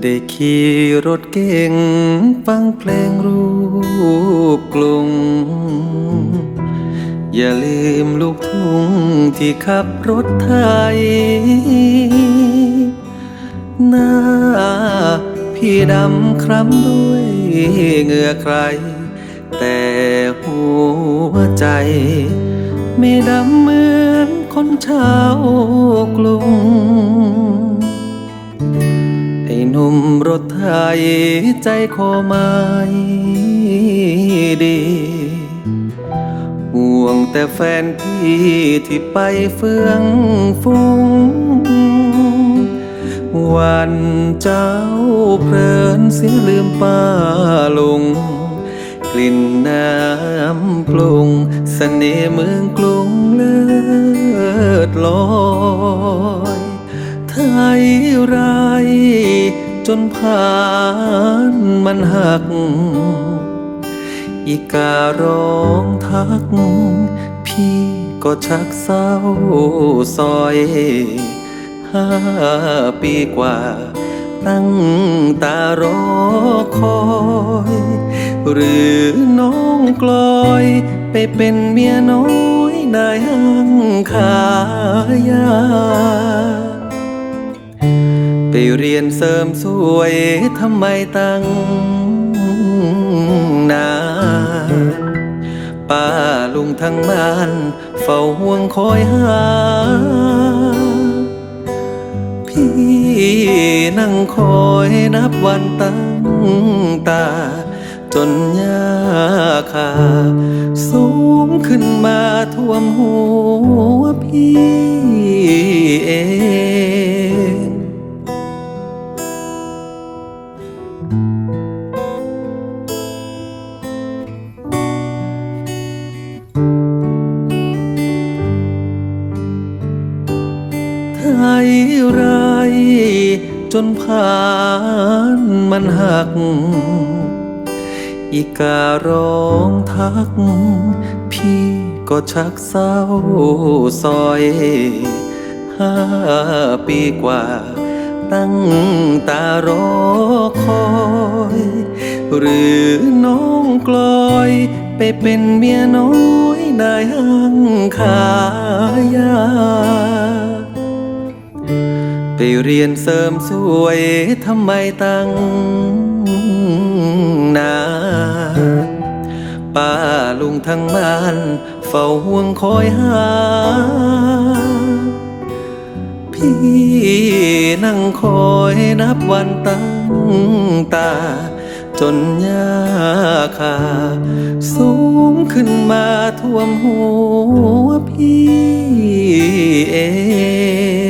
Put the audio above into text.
ได้ขี่รถเก่ง ฟังเพลงรูปกรุงอย่าลืมลูกทุ่งที่ขับรถไทย หน้าพี่ดำคล้ำด้วยเหงื่อใคร แต่หัวใจ ไม่ดำเหมือนคนชาวกรุง รถไทยใจคอไม้ดี ห่วงแต่แฟนพี่ที่ไปเฟื่องฟุ้ง วันเจ้าเพลินเสียลืมป้าลง กลิ่นน้ำปรุงเสน่ห์เมืองกรุงเลิศลอยไทยไร จนผ่านมันหัก อีการ้องทัก พี่ก็ชักเศร้าซอยห้าปีกว่า ตั้งตารอคอย หรือน้องกลอยไปเป็นเมียน้อยนายห้างขายา ไปเรียนเสริมสวยทำไมตั้งนานป้าลุงทั้งบ้าน เฝ้าห่วงคอยหา พี่นั่งคอยนับวันตั้งตา จนยาคา สูงขึ้นมาท่วมหัวพี่เอง ไทยไรจนผ่านมันหัก อีการ้องทัก พี่ก็ชักเศร้าซอย ห้าปีกว่า ตั้งตารอคอย หรือน้องกลอย ไปเป็นเมียน้อยนายห้างขายา ไปเรียนเสริมสวยทำไมตั้งนานป้าลุงทั้งบ้าน เฝ้าห่วงคอยหา พี่นั่งคอยนับวันตั้งตา จนยาคาสูงขึ้นมาท่วมหัวพี่เอง